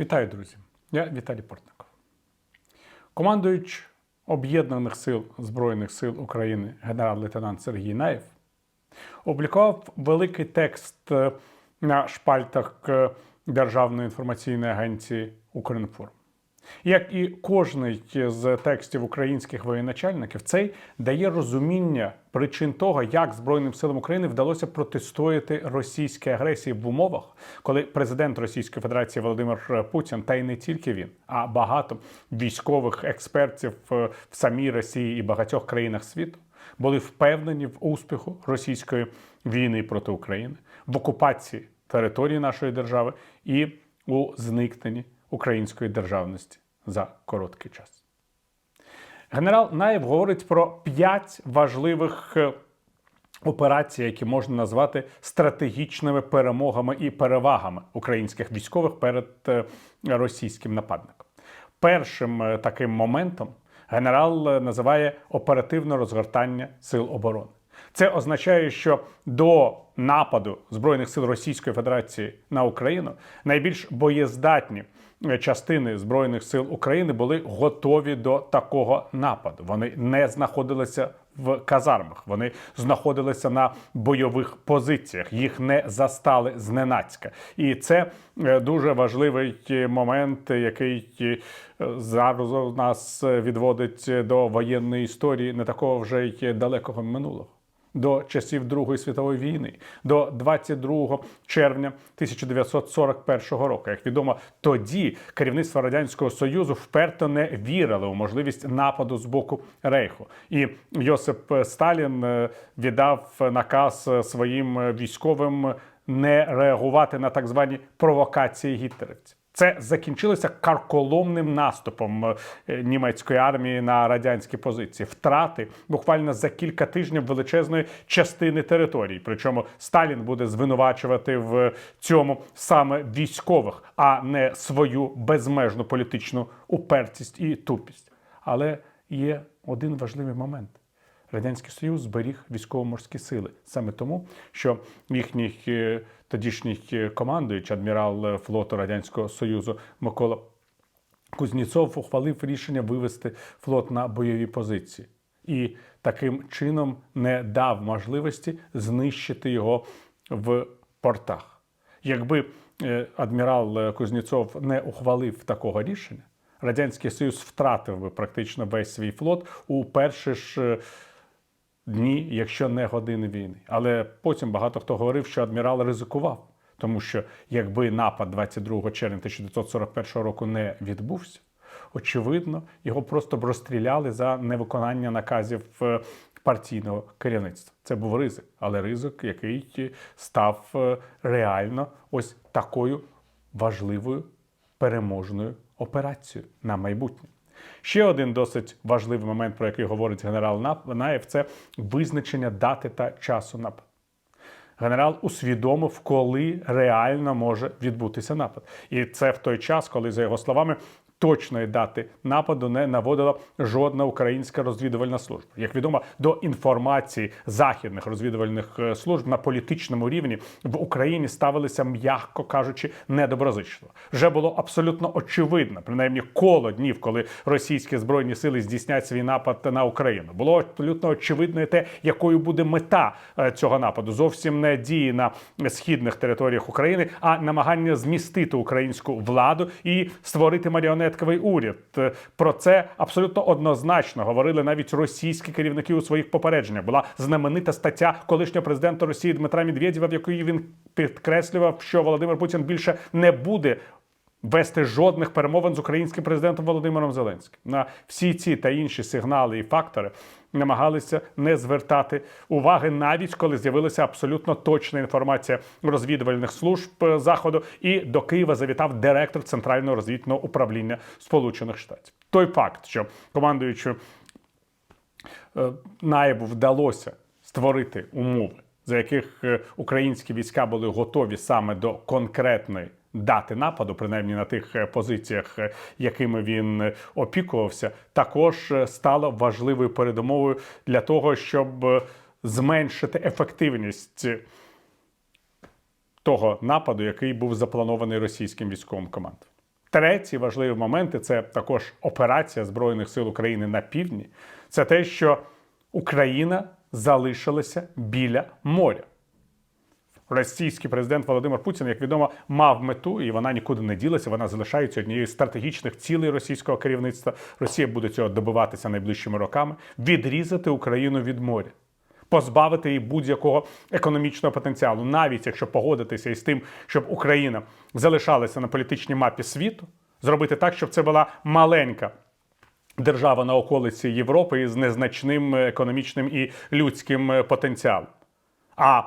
Вітаю, друзі! Я Віталій Портников. Командуючий Об'єднаних сил Збройних сил України генерал-лейтенант Сергій Наєв опублікував великий текст е, на шпальтах Державної інформаційної агенції Укрінформ. Як і кожний з текстів українських воєначальників, цей дає розуміння причин того, як Збройним силам України вдалося протистояти російській агресії в умовах, коли президент Російської Федерації Володимир Путін, та й не тільки він, а багато військових експертів е, в самій Росії і багатьох країнах світу були впевнені в успіху російської війни проти України, в окупації території нашої держави і у зникненні української державності за короткий час. Генерал Наєв говорить про п'ять важливих е, операцій, які можна назвати стратегічними перемогами і перевагами українських військових перед е, російським нападником. Першим е, таким моментом генерал називає оперативне розгортання сил оборони. Це означає, що до нападу Збройних сил Російської Федерації на Україну найбільш боєздатні частини Збройних сил України були готові до такого нападу. Вони не знаходилися в казармах, вони знаходилися на бойових позиціях, їх не застали зненацька. І це е, дуже важливий е, момент, який е, зараз у нас відводить до воєнної історії не такого вже й далекого минулого до часів Другої світової війни, до 22 червня 1941 року. Як відомо, тоді керівництво радянського союзу вперто не вірило у можливість нападу з боку Рейху, і Йосип Сталін е, віддав наказ своїм військовим не реагувати на так звані провокації гітлерівців. Це закінчилося карколомним наступом е, німецької армії на радянські позиції. Втрати буквально за кілька тижнів величезної частини території. Причому Сталін буде звинувачувати в цьому саме військових, а не свою безмежну політичну упертість і тупість. Але є один важливий момент. Радянський Союз зберіг військово-морські сили саме тому, що їхній е, тодішній е, командуючий адмірал е, флоту Радянського Союзу Микола Кузнєцов ухвалив рішення вивести флот на бойові позиції і таким чином не дав можливості знищити його в портах. Якби адмірал Кузнєцов не ухвалив такого рішення, Радянський Союз втратив би практично весь свій флот у перші ж дні, якщо не години війни. Але потім багато хто говорив, що адмірал ризикував, тому що якби напад 22 червня 1941 року не відбувся, очевидно, його просто б розстріляли за невиконання наказів е, партійного керівництва. Це був ризик, але ризик, який став е, реально ось такою важливою переможною операцією на майбутнє. Ще один досить важливий момент, про який говорить генерал Наєв, це визначення дати та часу нападу. Генерал усвідомив, коли реально може відбутися напад. І це в той час, коли, за його словами, точної дати нападу не наводила жодна українська розвідувальна служба. Як відомо, до інформації західних розвідувальних е, служб на політичному рівні в Україні ставилися, м'яко кажучи, недоброзичливо. Вже було абсолютно очевидно, принаймні коло днів, коли російські збройні сили здійснять свій напад на Україну. Було абсолютно очевидно те, якою буде мета е, цього нападу. Зовсім не дії на східних територіях України, а намагання змістити українську владу і створити маріонет маріонетковий уряд. Е, Про це абсолютно однозначно говорили навіть російські керівники у своїх попередженнях. Була знаменита стаття колишнього президента Росії Дмитра Медведєва, в якій він підкреслював, що Володимир Путін більше не буде. Вести жодних перемовин з українським президентом Володимиром Зеленським на всі ці та інші сигнали і фактори намагалися не звертати уваги, навіть коли з'явилася абсолютно точна інформація розвідувальних служб заходу. І до Києва завітав директор центрального розвідного управління Сполучених Штатів. Той факт, що командуючи е, Наєву вдалося створити умови, за яких е, українські війська були готові саме до конкретної дати нападу, принаймні на тих е, позиціях, е, якими він е, опікувався, також стало важливою передумовою для того, щоб зменшити ефективність того нападу, який був запланований російським військовим командом. Треті важливі моменти це також операція Збройних сил України на півдні. Це те, що Україна залишилася біля моря. Російський президент Володимир Путін, як відомо, мав мету, і вона нікуди не ділася. Вона залишається однією з стратегічних цілей російського керівництва. Росія буде цього добиватися найближчими роками, відрізати Україну від моря. Позбавити її будь-якого економічного потенціалу, навіть якщо погодитися із тим, щоб Україна залишалася на політичній мапі світу, зробити так, щоб це була маленька держава на околиці Європи із незначним економічним і людським е, потенціалом. А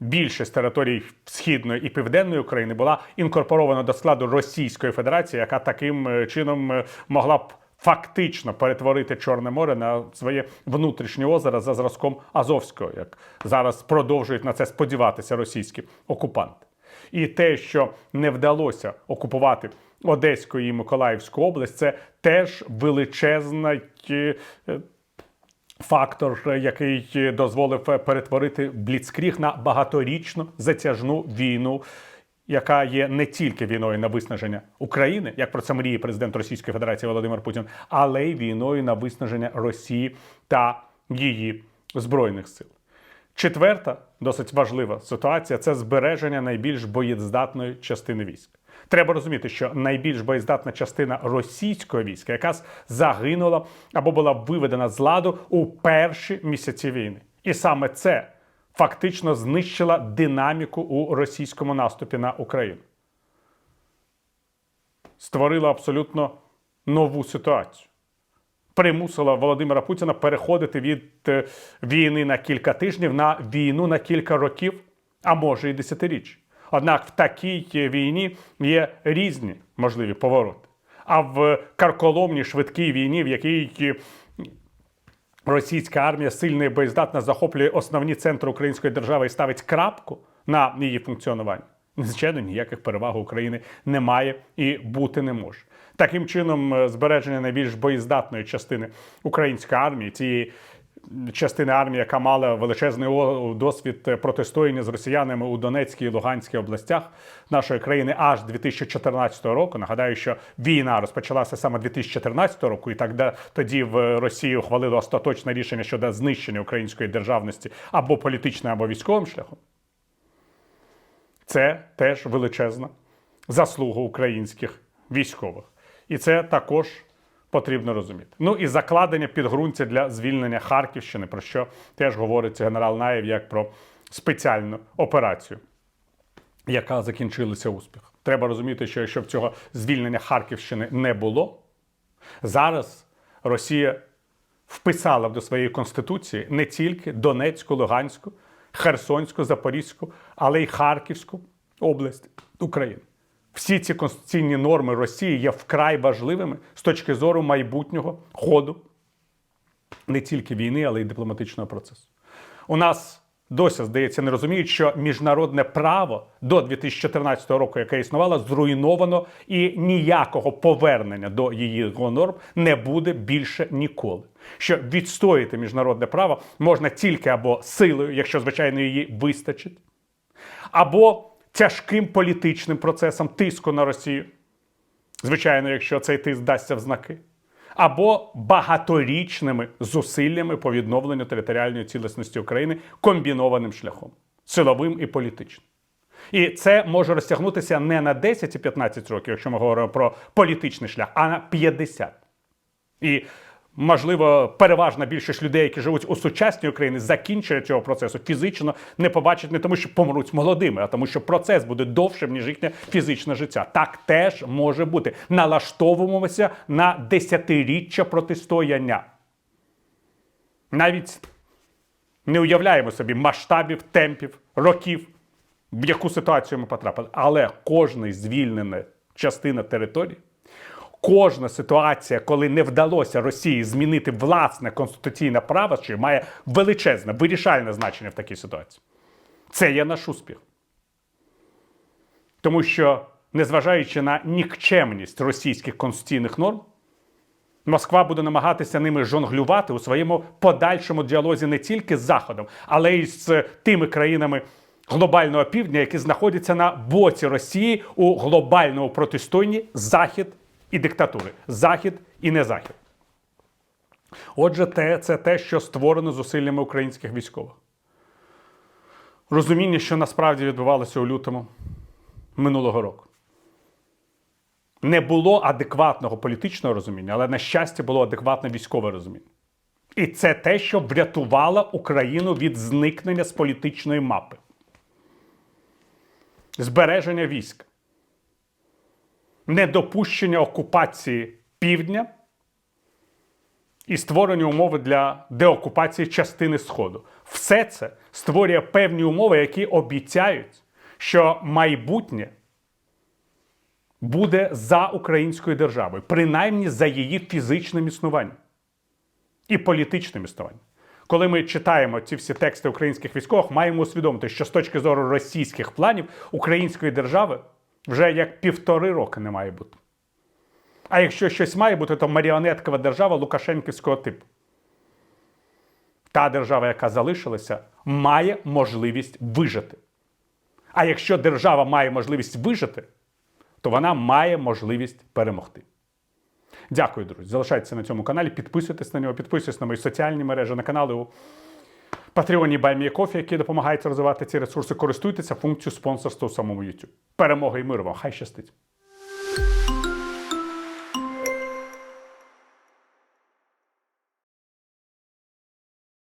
більшість територій східної і південної України була інкорпорована до складу Російської Федерації, яка таким е, чином е, могла б фактично перетворити Чорне море на своє внутрішнє озеро за зразком Азовського, як зараз продовжують на це сподіватися російські окупанти. І те, що не вдалося окупувати Одеську і Миколаївську область, це теж величезна е, фактор, який дозволив перетворити Бліцкріг на багаторічну затяжну війну, яка є не тільки війною на виснаження України, як про це мріє президент Російської Федерації Володимир Путін, але й війною на виснаження Росії та її збройних сил. Четверта, досить важлива ситуація це збереження найбільш боєздатної частини військ. Треба розуміти, що найбільш боєздатна частина російського війська якраз загинула або була виведена з ладу у перші місяці війни. І саме це фактично знищило динаміку у російському наступі на Україну. Створило абсолютно нову ситуацію. Примусила Володимира Путіна переходити від е, війни на кілька тижнів на війну на кілька років, а може і десятиріч. Однак в такій війні є різні можливі повороти. А в карколомній швидкій війні, в якій російська армія сильна і боєздатна захоплює основні центри української держави і ставить крапку на її функціонування, звичайно, ніяких переваг України немає і бути не може. Таким чином, е, збереження найбільш боєздатної частини української армії, цієї частини армії, яка мала величезний досвід протистояння з росіянами у Донецькій і Луганській областях нашої країни аж 2014 року. Нагадаю, що війна розпочалася саме 2014 року, і так тоді в Росії ухвалили остаточне рішення щодо знищення української державності або політичним, або військовим шляхом. Це теж величезна заслуга українських військових. І це також потрібно розуміти. Ну і закладення підґрунтя для звільнення Харківщини, про що теж говорить генерал Наєв як про спеціальну операцію, яка закінчилася успіхом. Треба розуміти, що якщо б цього звільнення Харківщини не було, зараз Росія вписала б до своєї конституції не тільки Донецьку, Луганську, Херсонську, Запорізьку, але й Харківську область України. Всі ці конституційні норми Росії є вкрай важливими з точки зору майбутнього ходу не тільки війни, але й дипломатичного процесу. У нас досі, здається, не розуміють, що міжнародне право до 2014 року, яке існувало, зруйновано і ніякого повернення до її норм не буде більше ніколи. Що відстояти міжнародне право можна тільки або силою, якщо звичайно її вистачить, або тяжким політичним процесом тиску на Росію. Звичайно, якщо цей тиск дасться в знаки, або багаторічними зусиллями по відновленню територіальної цілісності України комбінованим шляхом силовим і політичним. І це може розтягнутися не на 10 і 15 років, якщо ми говоримо про політичний шлях, а на 50. І можливо, переважна більшість людей, які живуть у сучасній Україні, закінчення цього процесу фізично не побачать не тому, що помруть молодими, а тому, що процес буде довшим, ніж їхнє фізичне життя. Так теж може бути. Налаштовуємося на десятиріччя протистояння. Навіть не уявляємо собі масштабів, темпів, років, в яку ситуацію ми потрапили. Але кожна звільнена частина території кожна ситуація, коли не вдалося Росії змінити власне конституційне право, що має величезне вирішальне значення в такій ситуації. Це є наш успіх. Тому що, незважаючи на нікчемність російських конституційних норм, Москва буде намагатися ними жонглювати у своєму подальшому діалозі не тільки з Заходом, але й з тими країнами глобального півдня, які знаходяться на боці Росії у глобальному протистоянні Захід і диктатури, Захід і не Захід. Отже, те, це те, що створено зусиллями українських військових. Розуміння, що насправді відбувалося у лютому минулого року. Не було адекватного політичного розуміння, але, на щастя, було адекватне військове розуміння. І це те, що врятувало Україну від зникнення з політичної мапи, збереження військ, недопущення окупації півдня і створення умови для деокупації частини Сходу. Все це створює певні умови, які обіцяють, що майбутнє буде за українською державою, принаймні за її фізичним існуванням і політичним існуванням. Коли ми читаємо ці всі тексти українських військових, маємо усвідомити, що з точки зору російських планів української держави вже як півтори роки не має бути. А якщо щось має бути, то маріонеткова держава Лукашенківського типу. Та держава, яка залишилася, має можливість вижити. А якщо держава має можливість вижити, то вона має можливість перемогти. Дякую, друзі. Залишайтеся на цьому каналі, підписуйтесь на нього, підписуйтесь на мої соціальні мережі, на канали Патреоні Баймія які допомагають розвивати ці ресурси. Користуйтеся функцією спонсорства у самому YouTube. Перемоги і миру вам! Хай щастить!